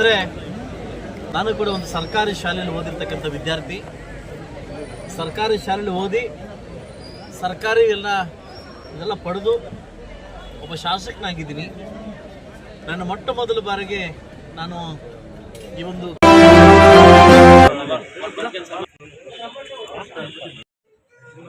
ಅಂದರೆ ನಾನು ಕೂಡ ಒಂದು ಸರ್ಕಾರಿ ಶಾಲೆಯಲ್ಲಿ ಓದಿರ್ತಕ್ಕಂಥ ವಿದ್ಯಾರ್ಥಿ. ಸರ್ಕಾರಿ ಶಾಲೆಯಲ್ಲಿ ಓದಿ ಸರ್ಕಾರಿ ಎಲ್ಲ ಇದೆಲ್ಲ ಪಡೆದು ಒಬ್ಬ ಶಾಸಕನಾಗಿದ್ದೀನಿ. ನನ್ನ ಮೊಟ್ಟ ಮೊದಲ ಬಾರಿಗೆ ನಾನು ಈ ಒಂದು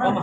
ஆமா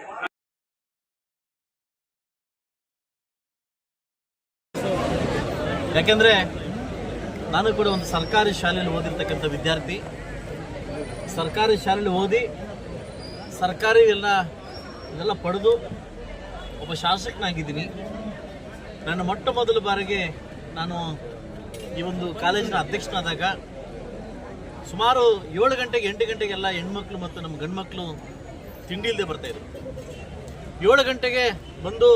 ಯಾಕೆಂದ್ರೆ ನಾನು ಕೂಡ ಒಂದು ಸರ್ಕಾರಿ ಶಾಲೆಯಲ್ಲಿ ಓದಿರ್ತಕ್ಕಂಥ ವಿದ್ಯಾರ್ಥಿ. ಸರ್ಕಾರಿ ಶಾಲೆಯಲ್ಲಿ ಓದಿ ಸರ್ಕಾರಿ ಎಲ್ಲ ಇದೆಲ್ಲ ಪಡೆದು ಒಬ್ಬ ಶಾಸಕನಾಗಿದ್ದೀನಿ. ನನ್ನ ಮೊಟ್ಟ ಮೊದಲ ಬಾರಿಗೆ ನಾನು ಈ ಒಂದು ಕಾಲೇಜಿನ ಅಧ್ಯಕ್ಷನಾದಾಗ ಸುಮಾರು ಏಳು ಗಂಟೆಗೆ ಎಂಟು ಗಂಟೆಗೆಲ್ಲ ಹೆಣ್ಮಕ್ಳು ಮತ್ತು ನಮ್ಮ ಗಂಡ್ಮಕ್ಳು ತಿಂಡಿ ಇಲ್ಲದೆ ಬರ್ತಾಯಿದ್ರು ಏಳು ಗಂಟೆಗೆ ಬಂದು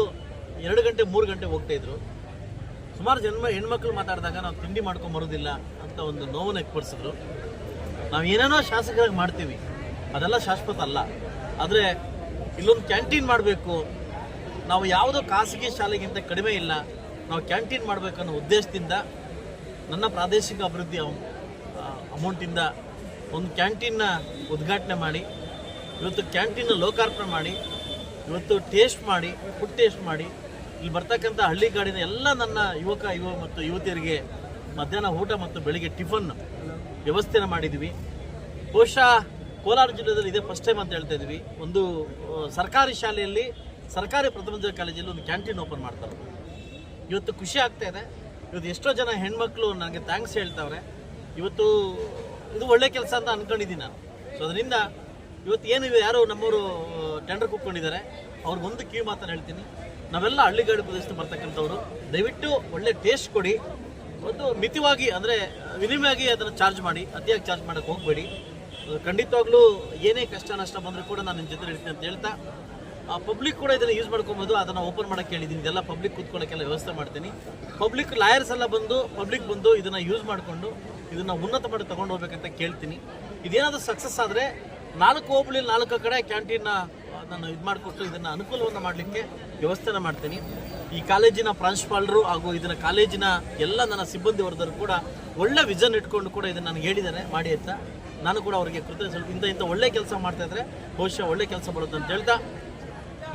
ಎರಡು ಗಂಟೆ, ಮೂರು ಗಂಟೆ ಹೋಗ್ತಾ ಇದ್ರು. ಸುಮಾರು ಜನ್ಮ ಹೆಣ್ಮಕ್ಳು ಮಾತಾಡಿದಾಗ ನಾವು ತಿಂಡಿ ಮಾಡ್ಕೊಂಡು ಬರೋದಿಲ್ಲ ಅಂತ ಒಂದು ನೋವನ್ನು ಎಕ್ಪಡಿಸಿದ್ರು ನಾವು ಏನೇನೋ ಶಾಸಕರಾಗಿ ಮಾಡ್ತೀವಿ. ಅದೆಲ್ಲ ಶಾಶ್ವತ ಅಲ್ಲ. ಆದರೆ ಇಲ್ಲೊಂದು ಕ್ಯಾಂಟೀನ್ ಮಾಡಬೇಕು. ನಾವು ಯಾವುದೋ ಖಾಸಗಿ ಶಾಲೆಗಿಂತ ಕಡಿಮೆ ಇಲ್ಲ. ನಾವು ಕ್ಯಾಂಟೀನ್ ಮಾಡಬೇಕನ್ನೋ ಉದ್ದೇಶದಿಂದ ನನ್ನ ಪ್ರಾದೇಶಿಕ ಅಭಿವೃದ್ಧಿ ಅಮೌಂಟಿಂದ ಒಂದು ಕ್ಯಾಂಟೀನ್ನ ಉದ್ಘಾಟನೆ ಮಾಡಿ, ಇವತ್ತು ಕ್ಯಾಂಟೀನ್ನ ಲೋಕಾರ್ಪಣೆ ಮಾಡಿ, ಇವತ್ತು ಟೇಸ್ಟ್ ಮಾಡಿ, ಫುಡ್ ಟೇಸ್ಟ್ ಮಾಡಿ ಇಲ್ಲಿ ಬರ್ತಕ್ಕಂಥ ಹಳ್ಳಿಗಾಡಿನ ಎಲ್ಲ ನನ್ನ ಯುವಕ, ಯುವ ಮತ್ತು ಯುವತಿಯರಿಗೆ ಮಧ್ಯಾಹ್ನ ಊಟ ಮತ್ತು ಬೆಳಿಗ್ಗೆ ಟಿಫನ್ ವ್ಯವಸ್ಥೆನ ಮಾಡಿದ್ವಿ. ಬಹುಶಃ ಕೋಲಾರ ಜಿಲ್ಲೆಯಲ್ಲಿ ಇದೇ ಫಸ್ಟ್ ಟೈಮ್ ಅಂತ ಹೇಳ್ತಾ ಇದ್ವಿ. ಒಂದು ಸರ್ಕಾರಿ ಶಾಲೆಯಲ್ಲಿ, ಸರ್ಕಾರಿ ಪ್ರಥಮ ದರ್ಜೆ ಕಾಲೇಜಲ್ಲಿ ಒಂದು ಕ್ಯಾಂಟೀನ್ ಓಪನ್ ಮಾಡ್ತಾರೆ. ಇವತ್ತು ಖುಷಿ ಆಗ್ತಾ ಇದೆ. ಇವತ್ತು ಎಷ್ಟೋ ಜನ ಹೆಣ್ಮಕ್ಳು ನನಗೆ ಥ್ಯಾಂಕ್ಸ್ ಹೇಳ್ತಾವ್ರೆ. ಇವತ್ತು ಇದು ಒಳ್ಳೆ ಕೆಲಸ ಅಂತ ಅಂದ್ಕೊಂಡಿದ್ದೀನಿ ನಾನು. ಸೊ ಅದರಿಂದ ಇವತ್ತು ಏನು ಯಾರು ನಮ್ಮವರು ಟೆಂಡರ್ ಕೂತ್ಕೊಂಡಿದ್ದಾರೆ. ಅವ್ರಿಗೊಂದು ಕಿವಿ ಮಾತನ್ನು ಹೇಳ್ತೀನಿ. ನಾವೆಲ್ಲ ಹಳ್ಳಿಗಾಡು ಪ್ರದೇಶದಿಂದ ಬರ್ತಕ್ಕಂಥವ್ರು, ದಯವಿಟ್ಟು ಒಳ್ಳೆ ಟೇಸ್ಟ್ ಕೊಡಿ. ಒಂದು ಮಿತಿವಾಗಿ ಅಂದರೆ ವಿನಿಮಯವಾಗಿ ಅದನ್ನು ಚಾರ್ಜ್ ಮಾಡಿ, ಅತಿಯಾಗಿ ಚಾರ್ಜ್ ಮಾಡೋಕೆ ಹೋಗಬೇಡಿ. ಖಂಡಿತವಾಗ್ಲೂ ಏನೇ ಕಷ್ಟ ನಷ್ಟ ಬಂದರೂ ಕೂಡ ನಾನು ನಿಮ್ಮ ಜೊತೆ ಇರ್ತೀನಿ ಅಂತ ಹೇಳ್ತಾ, ಆ ಪಬ್ಲಿಕ್ ಕೂಡ ಇದನ್ನು ಯೂಸ್ ಮಾಡ್ಕೊಬೋದು ಅದನ್ನು ಓಪನ್ ಮಾಡೋಕ್ಕೆ ಹೇಳಿದ್ದೀನಿ. ಇದೆಲ್ಲ ಪಬ್ಲಿಕ್ ಕೂತ್ಕೊಳ್ಳೋಕ್ಕೆಲ್ಲ ವ್ಯವಸ್ಥೆ ಮಾಡ್ತೀನಿ. ಪಬ್ಲಿಕ್ ಲಾಯರ್ಸ್ ಎಲ್ಲ ಬಂದು ಪಬ್ಲಿಕ್ ಬಂದು ಇದನ್ನು ಯೂಸ್ ಮಾಡಿಕೊಂಡು, ಇದನ್ನು ಉನ್ನತ ಮಾಡಿ ತೊಗೊಂಡು ಹೋಗ್ಬೇಕಂತ ಕೇಳ್ತೀನಿ. ಇದೇನಾದರೂ ಸಕ್ಸಸ್ ಆದರೆ ನಾಲ್ಕು ಹೋಬಳಿ ನಾಲ್ಕು ಕಡೆ ಕ್ಯಾಂಟೀನ್ನ ನಾನು ಇದು ಮಾಡಿಕೊಟ್ಟು ಇದನ್ನು ಅನುಕೂಲವನ್ನು ಮಾಡಲಿಕ್ಕೆ ವ್ಯವಸ್ಥೆನ ಮಾಡ್ತೀನಿ. ಈ ಕಾಲೇಜಿನ ಪ್ರಾಂಶುಪಾಲರು ಹಾಗೂ ಇದನ್ನ ಕಾಲೇಜಿನ ಎಲ್ಲ ನನ್ನ ಸಿಬ್ಬಂದಿ ವರ್ಗರು ಕೂಡ ಒಳ್ಳೆ ವಿಷನ್ ಇಟ್ಕೊಂಡು ಕೂಡ ಇದನ್ನು ನನಗೆ ಹೇಳಿದ್ದಾರೆ ಮಾಡಿ ಅಂತ. ನಾನು ಕೂಡ ಅವರಿಗೆ ಕೃತಜ್ಞ ಇಂಥ ಇಂಥ ಒಳ್ಳೆ ಕೆಲಸ ಮಾಡ್ತಾ ಇದ್ರೆ ಬಹುಶಃ ಒಳ್ಳೆ ಕೆಲಸ ಬರುತ್ತೆ ಅಂತ ಹೇಳ್ತಾ,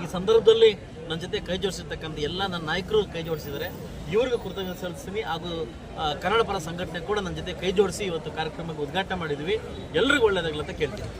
ಈ ಸಂದರ್ಭದಲ್ಲಿ ನನ್ನ ಜೊತೆ ಕೈ ಜೋಡಿಸಿರ್ತಕ್ಕಂಥ ಎಲ್ಲ ನನ್ನ ನಾಯಕರು ಕೈ ಜೋಡಿಸಿದ್ದಾರೆ. ಇವ್ರಿಗೂ ಕೃತಜ್ಞತೆ ಸಲ್ಲಿಸ್ತೀನಿ ಹಾಗೂ ಕನ್ನಡ ಪರ ಸಂಘಟನೆ ಕೂಡ ನನ್ನ ಜೊತೆ ಕೈ ಜೋಡಿಸಿ ಇವತ್ತು ಕಾರ್ಯಕ್ರಮಕ್ಕೆ ಉದ್ಘಾಟನೆ ಮಾಡಿದ್ವಿ ಎಲ್ರಿಗೂ ಒಳ್ಳೆಯದಾಗಲಿ ಅಂತ ಕೇಳ್ತೀನಿ.